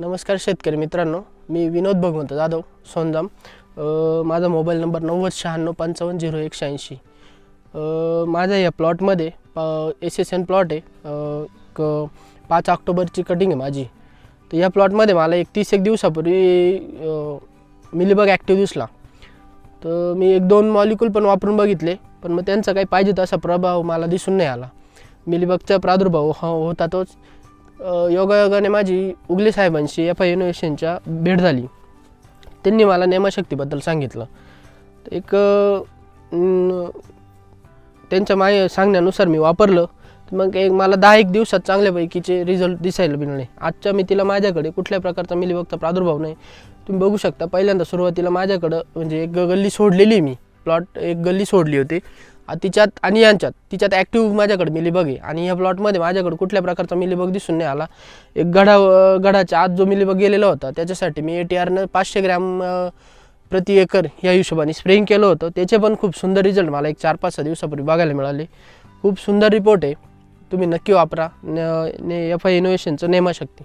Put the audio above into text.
नमस्कार शेतकरी मित्रांनो मी विनोद भगवंत जाधव सोनजाम माझा मोबाईल नंबर नव्वद शहाण्णव पंचावन्न झिरो एकशे ऐंशी. माझ्या या प्लॉटमध्ये एस एस एन प्लॉट आहे. क पाच ऑक्टोबरची कटिंग आहे माझी. तर या प्लॉटमध्ये मला एक तीस एक दिवसापूर्वी मिलीबग ॲक्टिव्ह दिसला. तर मी एक दोन मॉलिक्यूल पण वापरून बघितले पण मग त्यांचा काही पाहिजे तसा प्रभाव मला दिसून नाही आला. मिलीबगचा प्रादुर्भाव हो होता तोच. योगायोगाने माझी उगले साहेबांशी एफ आय इनोव्हेशनच्या भेट झाली. त्यांनी मला नेमाशक्तीबद्दल सांगितलं. एक त्यांच्या माय सांगण्यानुसार मी वापरलं. तर मग एक मला दहा एक दिवसात चांगल्यापैकीचे रिझल्ट दिसायला मिळाले. आजच्या मी तिला माझ्याकडे कुठल्या प्रकारचा मिलीबगचा प्रादुर्भाव नाही. तुम्ही बघू शकता पहिल्यांदा सुरुवातीला माझ्याकडं म्हणजे एक गल्ली सोडलेली मी. प्लॉट एक गल्ली सोडली होती. तिच्यात आणि यांच्यात. तिच्यात ॲक्टिव्ह माझ्याकडे मिलीबग आहे आणि ह्या प्लॉटमध्ये माझ्याकडे कुठल्या प्रकारचा मिलीबग दिसून नाही आला. एक गडा गडाच्या आत जो मिलीबग गेलेला होता त्याच्यासाठी मी ए टी आरनं पाचशे ग्रॅम प्रति एकर या हिशोबाने स्प्रेइंग केलं होतं. त्याचे पण खूप सुंदर रिझल्ट मला एक चार पाच सहा दिवसापूर्वी बघायला मिळाले. खूप सुंदर रिपोर्ट आहे. तुम्ही नक्की वापरा. न ने एफ आय इनोव्हेशनचं नेमाशक्ती.